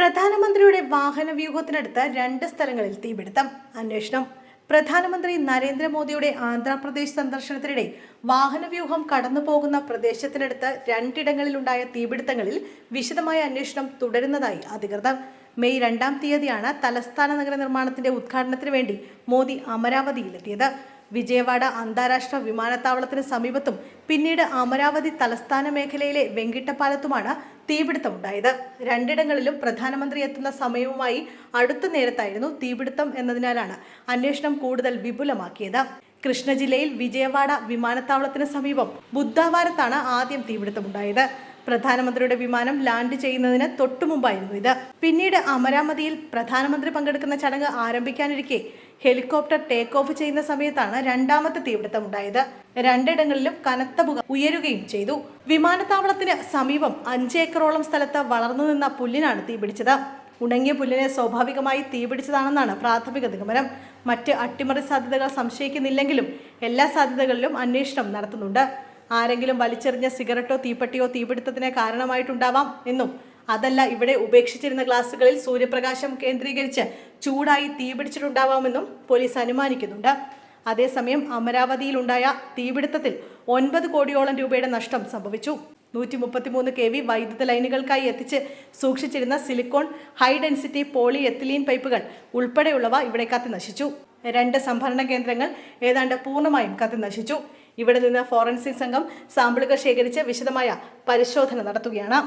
പ്രധാനമന്ത്രിയുടെ വാഹന വ്യൂഹത്തിനടുത്ത് രണ്ട് സ്ഥലങ്ങളിൽ തീപിടുത്തം. അന്വേഷണം. പ്രധാനമന്ത്രി നരേന്ദ്രമോദിയുടെ ആന്ധ്രാപ്രദേശ് സന്ദർശനത്തിനിടെ വാഹനവ്യൂഹം കടന്നുപോകുന്ന പ്രദേശത്തിനടുത്ത് രണ്ടിടങ്ങളിലുണ്ടായ തീപിടുത്തങ്ങളിൽ വിശദമായ അന്വേഷണം തുടരുന്നതായി അധികൃതർ. മെയ് രണ്ടാം തീയതിയാണ് തലസ്ഥാന നഗര നിർമ്മാണത്തിന്റെ ഉദ്ഘാടനത്തിന് വേണ്ടി മോദി അമരാവതിയിലെത്തിയത്. വിജയവാഡ അന്താരാഷ്ട്ര വിമാനത്താവളത്തിന് സമീപത്തും പിന്നീട് അമരാവതി തലസ്ഥാന മേഖലയിലെ വെങ്കിട്ടപ്പാലത്തുമാണ് തീപിടുത്തമുണ്ടായത്. രണ്ടിടങ്ങളിലും പ്രധാനമന്ത്രി എത്തുന്ന സമയവുമായി അടുത്ത നേരത്തായിരുന്നു തീപിടുത്തം എന്നതിനാലാണ് അന്വേഷണം കൂടുതൽ വിപുലമാക്കിയത്. കൃഷ്ണ ജില്ലയിൽ വിജയവാഡ വിമാനത്താവളത്തിന് സമീപം ബുദ്ധവാരത്താണ് ആദ്യം തീപിടുത്തമുണ്ടായത്. പ്രധാനമന്ത്രിയുടെ വിമാനം ലാൻഡ് ചെയ്യുന്നതിന് തൊട്ടു മുമ്പായിരുന്നു ഇത്. പിന്നീട് അമരാവതിയിൽ പ്രധാനമന്ത്രി പങ്കെടുക്കുന്ന ചടങ്ങ് ആരംഭിക്കാനിരിക്കെ ഹെലികോപ്റ്റർ ടേക്ക് ഓഫ് ചെയ്യുന്ന സമയത്താണ് രണ്ടാമത്തെ തീപിടുത്തം ഉണ്ടായത് രണ്ടിടങ്ങളിലും കനത്ത പുക ഉയരുകയും ചെയ്തു. വിമാനത്താവളത്തിന് സമീപം അഞ്ച് ഏക്കറോളം സ്ഥലത്ത് വളർന്നു നിന്ന പുല്ലിനാണ് തീപിടിച്ചത്. ഉണങ്ങിയ പുല്ലിനെ സ്വാഭാവികമായി തീപിടിച്ചതാണെന്നാണ് പ്രാഥമിക നിഗമനം. മറ്റ് അട്ടിമറി സാധ്യതകൾ സംശയിക്കുന്നില്ലെങ്കിലും എല്ലാ സാധ്യതകളിലും അന്വേഷണം നടത്തുന്നുണ്ട്. ആരെങ്കിലും വലിച്ചെറിഞ്ഞ സിഗരറ്റോ തീപ്പെട്ടിയോ തീപിടുത്തത്തിന് കാരണമായിട്ടുണ്ടാവാം എന്നും അതല്ല ഇവിടെ ഉപേക്ഷിച്ചിരുന്ന ക്ലാസ്സുകളിൽ സൂര്യപ്രകാശം കേന്ദ്രീകരിച്ച് ചൂടായി തീപിടിച്ചിട്ടുണ്ടാവാമെന്നും പോലീസ് അനുമാനിക്കുന്നുണ്ട്. അതേസമയം അമരാവതിയിലുണ്ടായ തീപിടുത്തത്തിൽ ഒൻപത് കോടിയോളം രൂപയുടെ നഷ്ടം സംഭവിച്ചു. നൂറ്റി മുപ്പത്തിമൂന്ന് കെ വി വൈദ്യുത ലൈനുകൾക്കായി എത്തിച്ച് സൂക്ഷിച്ചിരുന്ന silicone high density polyethylene പൈപ്പുകൾ ഉൾപ്പെടെയുള്ളവ ഇവിടെ കത്തി നശിച്ചു. രണ്ട് സംഭരണ കേന്ദ്രങ്ങൾ ഏതാണ്ട് പൂർണമായും കത്തി നശിച്ചു. ഇവിടെ നിന്ന് ഫോറൻസിക് സംഘം സാമ്പിളുകൾ ശേഖരിച്ച് വിശദമായ പരിശോധന നടത്തുകയാണ്.